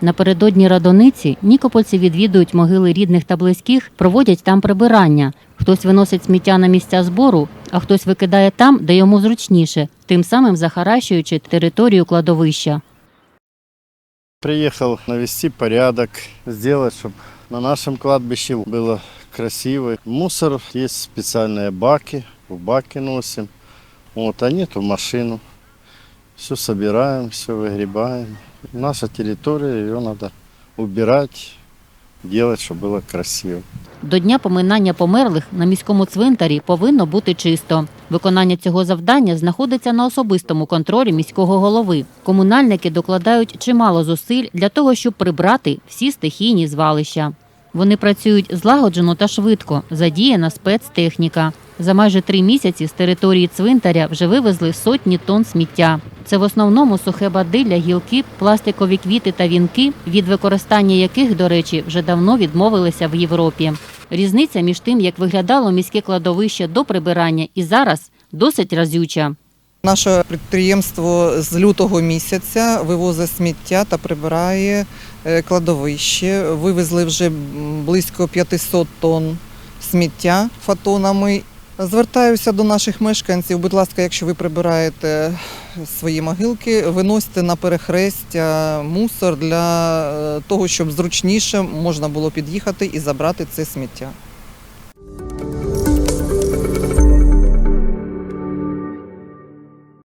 Напередодні радониці нікопольці відвідують могили рідних та близьких, проводять там прибирання. Хтось виносить сміття на місця збору, а хтось викидає там, де йому зручніше, тим самим захаращуючи територію кладовища. Приехал навести порядок, сделать, чтобы на нашем кладбище было красиво. Мусор, есть специальные баки, в баки носим. Вот, а нет в машину. Все собираем, все выгребаем. Наша территория, ее надо убирать, делать, чтобы было красиво. До дня поминання померлих на міському цвинтарі повинно бути чисто. Виконання цього завдання знаходиться на особистому контролі міського голови. Комунальники докладають чимало зусиль для того, щоб прибрати всі стихійні звалища. Вони працюють злагоджено та швидко, задіяна спецтехніка. За майже три місяці з території цвинтаря вже вивезли сотні тонн сміття. Це в основному сухе бадилля, гілки, пластикові квіти та вінки, від використання яких, до речі, вже давно відмовилися в Європі. Різниця між тим, як виглядало міське кладовище до прибирання і зараз, досить разюча. Наше підприємство з лютого місяця вивозить сміття та прибирає е, кладовище. Вивезли вже близько 500 тонн сміття фотонами. Звертаюся до наших мешканців. Будь ласка, якщо ви прибираєте свої могилки, виносьте на перехрестя мусор для е, того, щоб зручніше можна було під'їхати і забрати це сміття.